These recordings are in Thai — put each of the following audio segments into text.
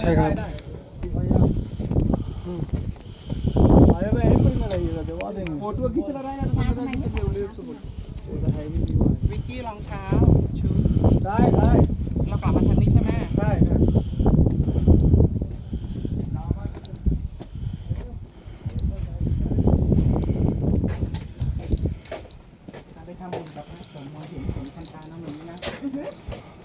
ใช่ครับ फोटो खींच रहा है यार साथ में खींच ले उल्ले से बोल वो है भी नहीं हुआ วิกกี้รองเท้าชู ได้ได้ เรากลับมาทางนี้ใช่ไหม ได้ ไปทำบุญกับพระสงฆ์มองเห็นผมคันตาน้ำมัน Mm-hmm.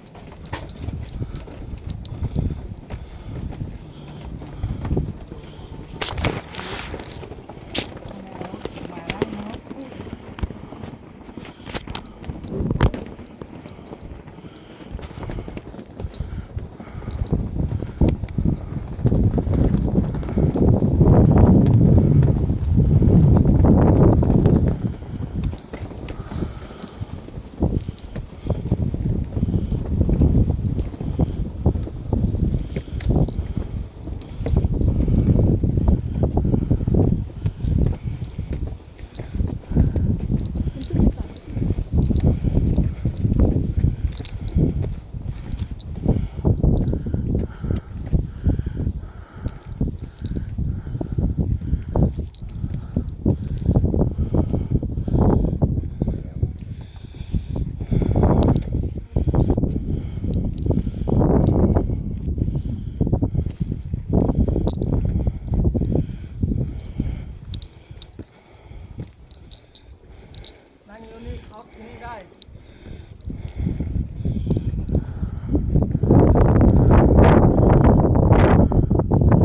งแล้นี่ครับนี่ได้